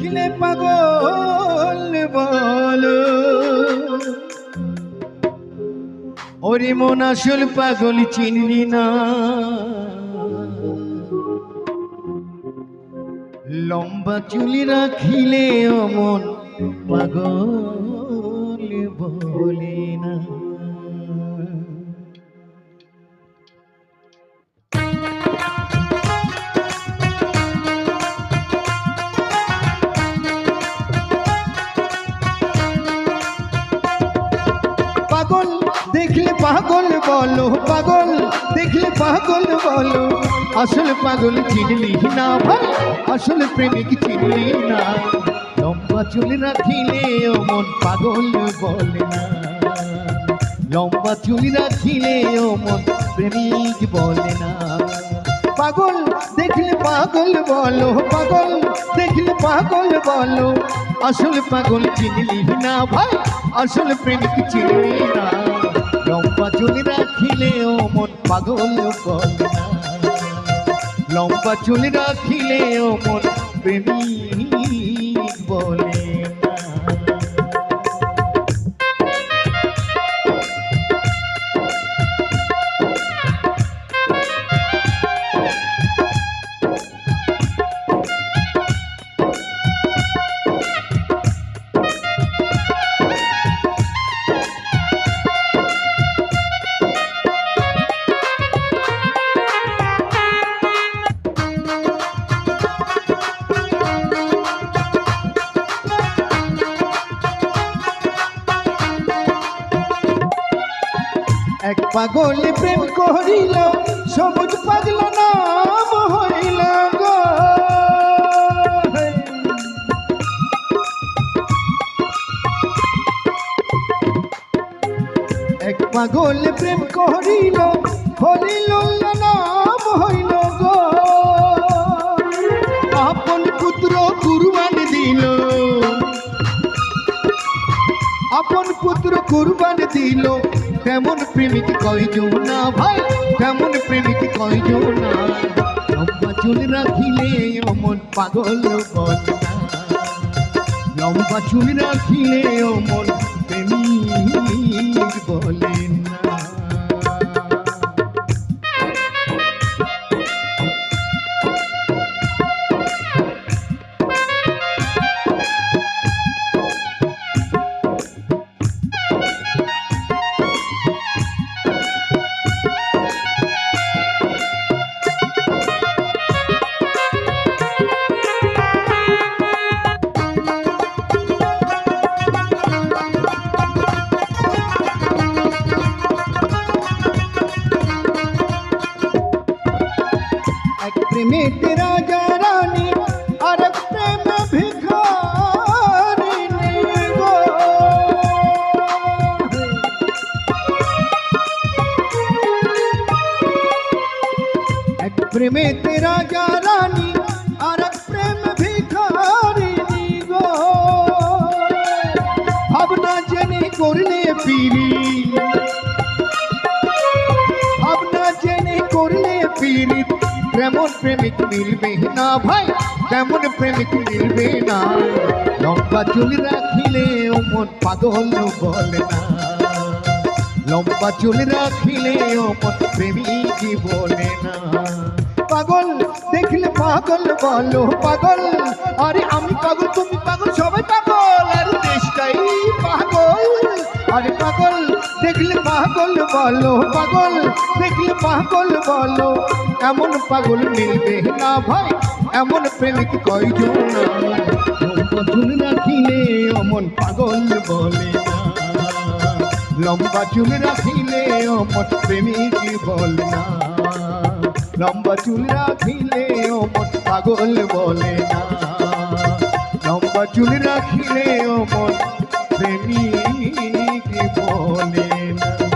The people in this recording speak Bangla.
দেখলে পাগল বলো। ওরে মন আসল পাগল চিনলি না। লম্বা চুলি রাখিলে অমন পাগল বলে না। পাগল, দেখলে পাগল বলো, পাগল, দেখলে পাগল বলো। আসল পাগল চিনলি না ভাই, আসল প্রেমিক চিনলি না। লম্বা চুল রাখিলে ও মন পাগল বলে না। লম্বা চুল রাখিলে ও মন প্রেমিক বলে না। পাগল, দেখলে পাগল বলো, পাগল, দেখলে পাগল বলো। আসল পাগল চিনলি না ভাই, আসল প্রেমিক চিনলি না। লম্বা চুল রাখিলে ও মন পাগল বলে লম্বা চুল রাখিলে ও মন প্রেমিক বলে পাগল প্রেম করিল সবুজ পাগল নাম হইল গো। এক পাগল প্রেম করিল হরিল নাম হইল গো। আপন পুত্র কুরবান দিল। আপন পুত্র কুরবান দিল। তেমন প্রেমিক কয়জন না ভাই? তেমন প্রেমিক কয়জন না লম্বা চুল রাখিলে অমন পাগল বল না। লম্বা চুল রাখিলে অমন প্রেমিক বলে না এক প্রেমেতে রাজা রানী আর এক প্রেম ভিখারিণী গো এক প্রেমেতে রাজা রানী আর এক প্রেম ভিখারিণী গো ভাবনা জেনে করলে তেমন প্রেমিক মিলবে না ভাই, তেমন প্রেমিক মিলবে না। লম্বা চুল রাখিলে মন পাগল বলে না। লম্বা চুল রাখিলে মন প্রেমিক বলে না। পাগল দেখলে পাগল বলো, পাগল, আরে আমি পাগল আরে পাগল, দেখলে পাগল বলো, পাগল, দেখলে পাগল বলো। এমন পাগল মিলবে না ভাই, এমন প্রেমিক কয়জন চুল রাখিলে অমন পাগল বলে না। লম্বা চুল রাখিলে অমন প্রেমিক বলে না। লম্বা চুল রাখিলে অমন পাগল বলে না। লম্বা চুল রাখিলে অমন প্রেমিক বলে না